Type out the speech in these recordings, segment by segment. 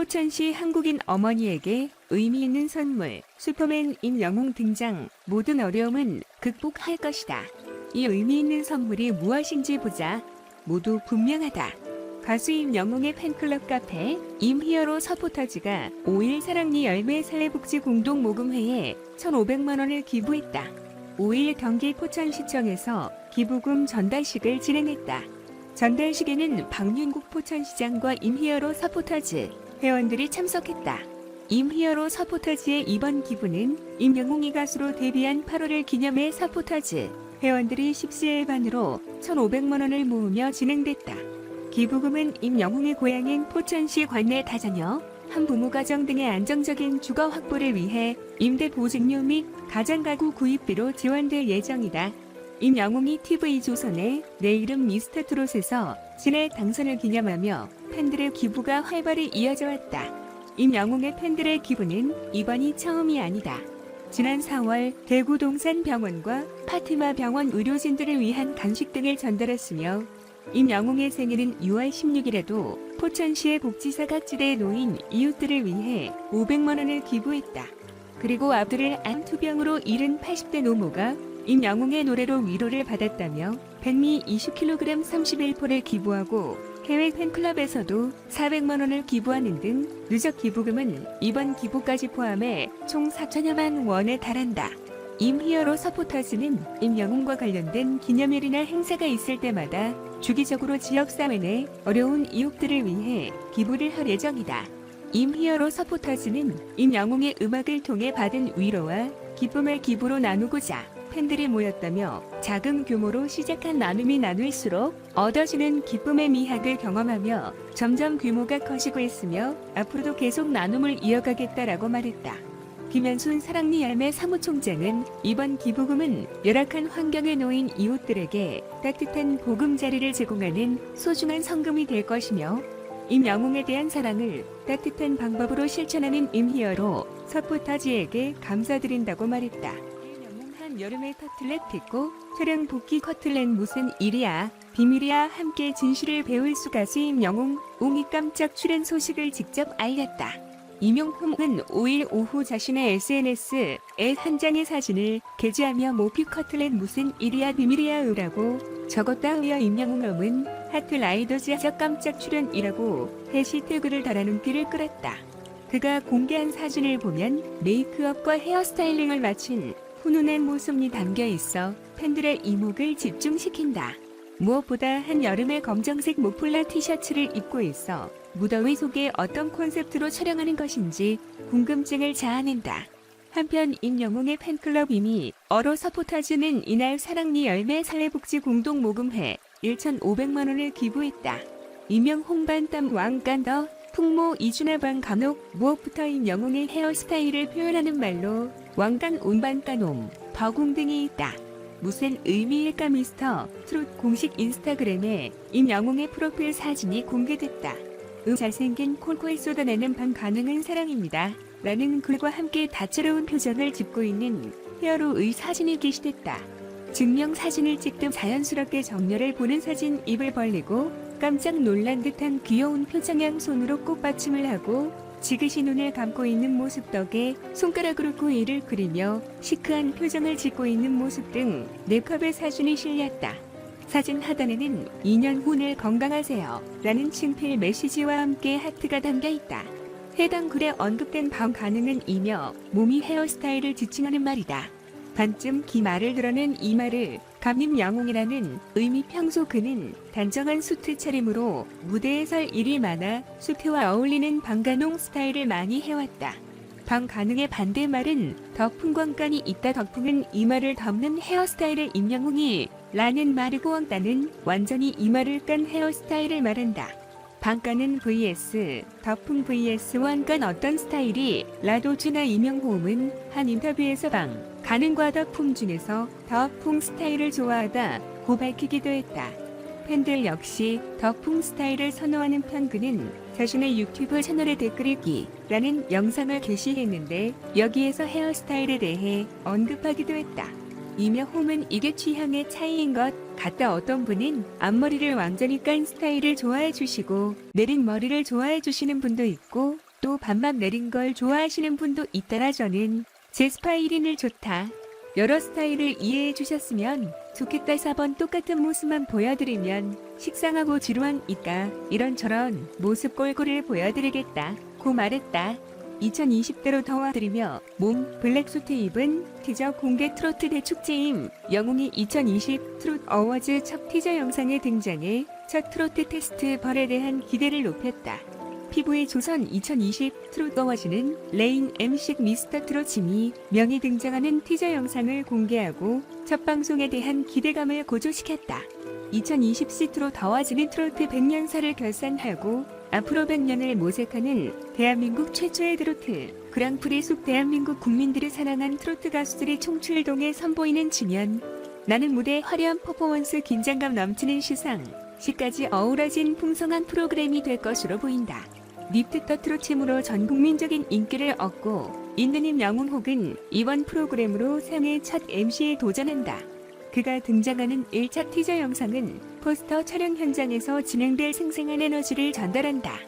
포천시 한국인 어머니에게 의미 있는 선물, 슈퍼맨 임영웅 등장, 모든 어려움은 극복할 것이다. 이 의미 있는 선물이 무엇인지 보자. 모두 분명하다. 가수 임영웅의 팬클럽 카페 임히어로 서포터즈가 5일 사랑니 열매 사회복지 공동 모금회에 1,500만 원을 기부했다. 5일 경기 포천시청에서 기부금 전달식을 진행했다. 전달식에는 박윤국 포천시장과 임히어로 서포터즈 회원들이 참석했다. 임히어로 서포터즈의 이번 기부는 임영웅이 가수로 데뷔한 8월을 기념해 서포터즈 회원들이 십시일반으로 1,500만 원을 모으며 진행됐다. 기부금은 임영웅의 고향인 포천시 관내 다자녀, 한 부모 가정 등의 안정적인 주거 확보를 위해 임대 보증료 및 가장가구 구입비로 지원될 예정이다. 임영웅이 TV조선의 내 이름 미스터 트롯에서 진해 당선을 기념하며 팬들의 기부가 활발히 이어져 왔다. 임영웅의 팬들의 기부는 이번이 처음이 아니다. 지난 4월 대구 동산병원과 파티마 병원 의료진들을 위한 간식 등을 전달했으며 임영웅의 생일은 6월 16일에도 포천시의 복지사 각지대에 놓인 이웃들을 위해 500만 원을 기부했다. 그리고 아들을 안투병으로 잃은 80대 노모가 임영웅의 노래로 위로를 받았다며 백미 20kg 31포를 기부하고 해외 팬클럽에서도 400만 원을 기부하는 등 누적 기부금은 이번 기부까지 포함해 총 4천여만 원에 달한다. 임히어로 서포터즈는 임영웅과 관련된 기념일이나 행사가 있을 때마다 주기적으로 지역사회 내 어려운 이웃들을 위해 기부를 할 예정이다. 임히어로 서포터즈는 임영웅의 음악을 통해 받은 위로와 기쁨을 기부로 나누고자 팬들이 모였다며 작은 규모로 시작한 나눔이 나눌수록 얻어지는 기쁨의 미학을 경험하며 점점 규모가 커지고 있으며 앞으로도 계속 나눔을 이어가겠다라고 말했다. 김현순 사랑니 열매 사무총장은 이번 기부금은 열악한 환경에 놓인 이웃들에게 따뜻한 보금자리를 제공하는 소중한 성금이 될 것이며 임영웅에 대한 사랑을 따뜻한 방법으로 실천하는 임히어로 서포터즈에게 감사드린다고 말했다. 한 여름에 터틀렛 듣고 촬영 복귀 커틀렛 무슨 일이야? 비밀이야? 함께 진실을 배울 수 가 수 임 영웅. 웅이 깜짝 출연 소식을 직접 알렸다. 이명흠은 5일 오후 자신의 SNS에 한 장의 사진을 게재하며 모피 커틀렛 무슨 일이야 비밀이야? 으라고 적었다. 하여 임영웅은 하트 라이더즈에서 깜짝 출연이라고 해시태그를 달아 눈길을 끌었다. 그가 공개한 사진을 보면 메이크업과 헤어스타일링을 마친 훈훈한 모습이 담겨 있어 팬들의 이목을 집중시킨다. 무엇보다 한 여름의 검정색 모플라 티셔츠를 입고 있어 무더위 속에 어떤 콘셉트로 촬영하는 것인지 궁금증을 자아낸다. 한편 임영웅의 팬클럽 이미 어로 서포터즈는 이날 사랑니 열매 사회복지 공동 모금회 1,500만 원을 기부했다. 이명 홍반땀 왕간더 풍모 이준하방 간혹 무엇부터 임영웅의 헤어스타일을 표현하는 말로 왕간 온반따놈 버궁 등이 있다. 무슨 의미일까 미스터 트롯 공식 인스타그램에 임영웅의 프로필 사진이 공개됐다. 음 잘생긴 콜코에 쏟아내는 방 가능한 사랑입니다. 라는 글과 함께 다채로운 표정을 짓고 있는 히어로의 사진이 게시됐다. 증명 사진을 찍듯 자연스럽게 정렬을 보는 사진 입을 벌리고 깜짝 놀란 듯한 귀여운 표정형 손으로 꽃받침을 하고 지그시 눈을 감고 있는 모습 덕에 손가락으로 코이를 그리며 시크한 표정을 짓고 있는 모습 등 네컵의 사진이 실렸다. 사진 하단에는 2년 후늘 건강하세요 라는 친필 메시지와 함께 하트가 담겨 있다. 해당 글에 언급된 방 가능은 이며 몸이 헤어스타일을 지칭하는 말이다. 반쯤 기 말을 드러낸 이 말을 감림 영웅이라는 의미 평소 그는 단정한 수트 차림으로 무대에 설 일이 많아 수트와 어울리는 방가농 스타일을 많이 해왔다. 방가능의 반대말은 덕풍광간이 있다 덕풍은 이마를 덮는 헤어스타일의 임영웅이 라는 말이고 왕따는 완전히 이마를 깐 헤어스타일을 말한다. 방가는 vs 덕풍 vs 왕간 어떤 스타일이 라도즈나 임영호음은 한 인터뷰에서 방 가능과 덕풍 중에서 덕풍 스타일을 좋아하다 고 밝히기도 했다. 팬들 역시 덕풍 스타일을 선호하는 편 그는 자신의 유튜브 채널에 댓글 읽기라는 영상을 게시했는데 여기에서 헤어스타일에 대해 언급하기도 했다. 이며 홈은 이게 취향의 차이인 것 같다 어떤 분은 앞머리를 완전히 깐 스타일을 좋아해 주시고 내린 머리를 좋아해 주시는 분도 있고 또 반만 내린 걸 좋아하시는 분도 있더라 저는 제 스타일인을 좋다. 여러 스타일을 이해해 주셨으면 좋겠다 4번 똑같은 모습만 보여드리면 식상하고 지루한 이까 이런저런 모습 꼴꼴을 보여드리겠다 고 말했다 2020대로 더워드리며 몸 블랙수트 입은 티저 공개 트로트 대축제임 영웅이 2020 트롯 어워즈 첫 티저 영상에 등장해 첫 트로트 테스트 벌에 대한 기대를 높였다. 피부의 조선 2020 트롯 어워즈는 레인 MC 미스터 트롯 짐이 명이 등장하는 티저 영상을 공개하고 첫 방송에 대한 기대감을 고조시켰다. 2020 시트로 더워지는 트로트 100년사를 결산하고 앞으로 100년을 모색하는 대한민국 최초의 트로트 그랑프리 숲 대한민국 국민들이 사랑한 트로트 가수들이 총출동해 선보이는 지면 나는 무대 화려한 퍼포먼스 긴장감 넘치는 시상 시까지 어우러진 풍성한 프로그램이 될 것으로 보인다. 립트터 트로트임으로 전 국민적인 인기를 얻고 인느님 영웅 혹은 이번 프로그램으로 생애 첫 MC에 도전한다. 그가 등장하는 1차 티저 영상은 포스터 촬영 현장에서 진행될 생생한 에너지를 전달한다.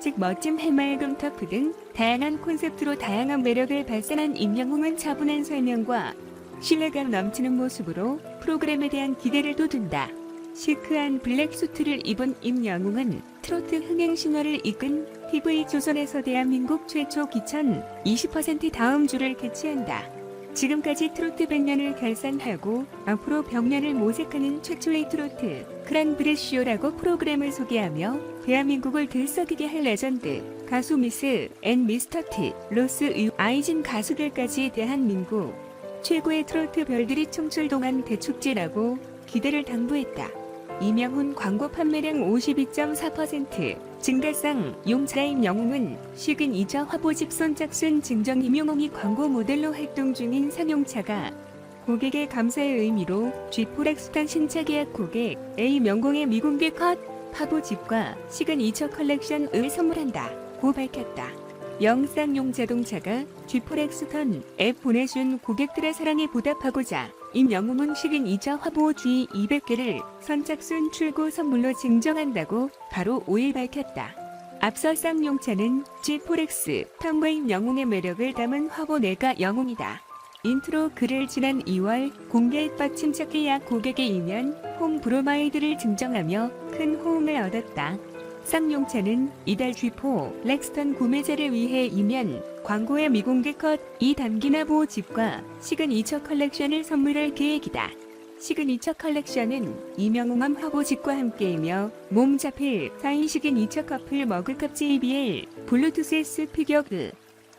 즉 멋진 해맑음 터프 등 다양한 콘셉트로 다양한 매력을 발산한 임영웅은 차분한 설명과 신뢰감 넘치는 모습으로 프로그램에 대한 기대를 돋운다. 시크한 블랙 수트를 입은 임영웅은 트로트 흥행 신화를 이끈 TV 조선에서 대한민국 최초 기천 20% 다음 주를 개최한다. 지금까지 트로트 100년을 결산하고 앞으로 100년을 모색하는 최초의 트로트 크란브레쇼라고 프로그램을 소개하며 대한민국을 들썩이게 할 레전드 가수 미스 앤 미스터 티 로스 유 아이진 가수들까지 대한민국 최고의 트로트 별들이 총출동한 대축제라고 기대를 당부했다. 이명훈 광고 판매량 52.4% 증가상 용자임 영웅은 시근 2차 화보집 손짝순 증정 임용홍이 광고 모델로 활동 중인 상용차가 고객의 감사의 의미로 G포렉스탄 신차 계약 고객 A 명공의 미공개 컷 화보집과 2차 컬렉션을 선물한다 고 밝혔다. 영쌍용 자동차가 G포렉스턴 앱 보내준 고객들의 사랑에 보답하고자 임영웅은 2차 화보 G 200개를 선착순 출고 선물로 증정한다고 바로 5일 밝혔다. 앞서 쌍용차는 G포렉스 턴과 임영웅의 매력을 담은 화보 내가 영웅이다. 인트로 글을 지난 2월 공개했던 침착기 약 고객의 이면 홈 브로마이드를 증정하며 큰 호응을 얻었다. 쌍용차는 이달 G4 렉스턴 구매자를 위해 이면 광고의 미공개 담긴 화보집과 시근 2차 컬렉션을 선물할 계획이다. 2차 컬렉션은 이명웅함 화보집과 함께이며 몸 잡힐 4인 시근 2차 커플 머글컵 JBL 블루투스 S 피겨그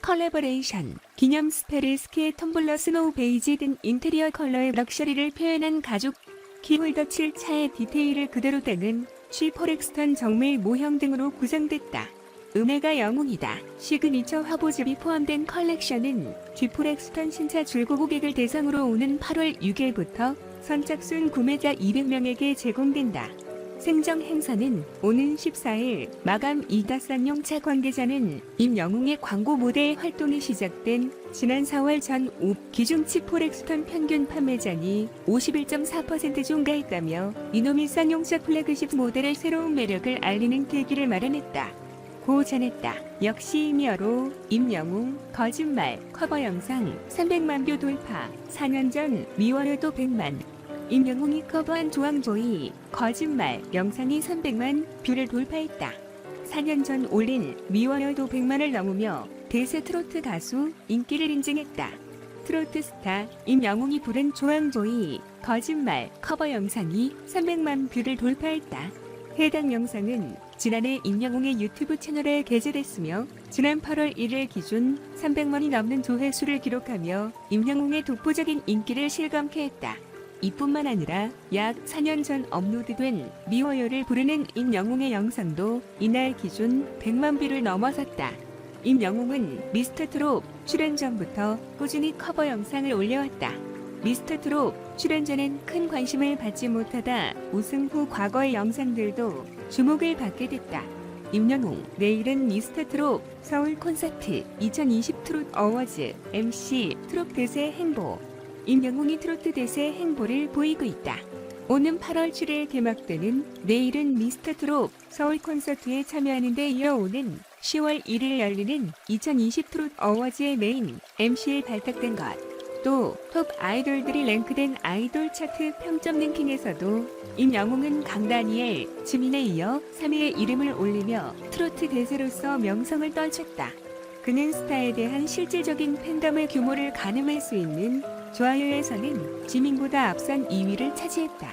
컬래버레이션 기념 스페르 스케 텀블러 스노우 베이지 등 인테리어 컬러의 럭셔리를 표현한 가죽 키홀더 7차의 디테일을 그대로 담은 쉬퍼렉스턴 정밀 모형 등으로 구성됐다. 은혜가 영웅이다. 시그니처 화보집이 포함된 컬렉션은 쥐포렉스턴 신차 줄고 고객을 대상으로 오는 8월 6일부터 선착순 구매자 200명에게 제공된다. 생정 행사는 오는 14일 마감 이다쌍용차 관계자는 임영웅의 광고 모델 활동이 시작된 지난 4월 전후 기준치 포렉스턴 평균 판매량이 51.4% 증가했다며 이놈이 쌍용차 플래그십 모델의 새로운 매력을 알리는 계기를 마련했다. 고 전했다. 역시 이미어로 임영웅 거짓말 커버 영상 300만 뷰 돌파 4년 전 미워요도 100만 임영웅이 커버한 조항조이 거짓말 영상이 300만 뷰를 돌파했다. 4년 전 올린 미워요도 100만을 넘으며 대세 트로트 가수 인기를 인증했다. 트로트 스타 임영웅이 부른 조항조이 거짓말 커버 영상이 300만 뷰를 돌파했다. 해당 영상은 지난해 임영웅의 유튜브 채널에 게재됐으며 지난 8월 1일 기준 300만이 넘는 조회수를 기록하며 임영웅의 독보적인 인기를 실감케 했다. 이뿐만 아니라 약 4년 전 업로드된 미워요를 부르는 임영웅의 영상도 이날 기준 100만 뷰를 넘어섰다. 임영웅은 미스터트롯 출연 전부터 꾸준히 커버 영상을 올려왔다. 미스터트롯 출연 전엔 큰 관심을 받지 못하다 우승 후 과거의 영상들도 주목을 받게 됐다. 임영웅 내일은 미스터 트롯 서울 콘서트 2020 트롯 어워즈 MC 트롯 대세 행보 임영웅이 트로트 대세 행보를 보이고 있다. 오는 8월 7일 개막되는 내일은 미스터 트롯 서울 콘서트에 참여하는 데 이어 오는 10월 1일 열리는 2020 트롯 어워즈의 메인 MC에 발탁된 것. 또 톱 아이돌들이 랭크된 아이돌 차트 평점 랭킹에서도 임영웅은 강다니엘, 지민에 이어 3위의 이름을 올리며 트로트 대세로서 명성을 떨쳤다. 그는 스타에 대한 실질적인 팬덤의 규모를 가늠할 수 있는 좋아요에서는 지민보다 앞선 2위를 차지했다.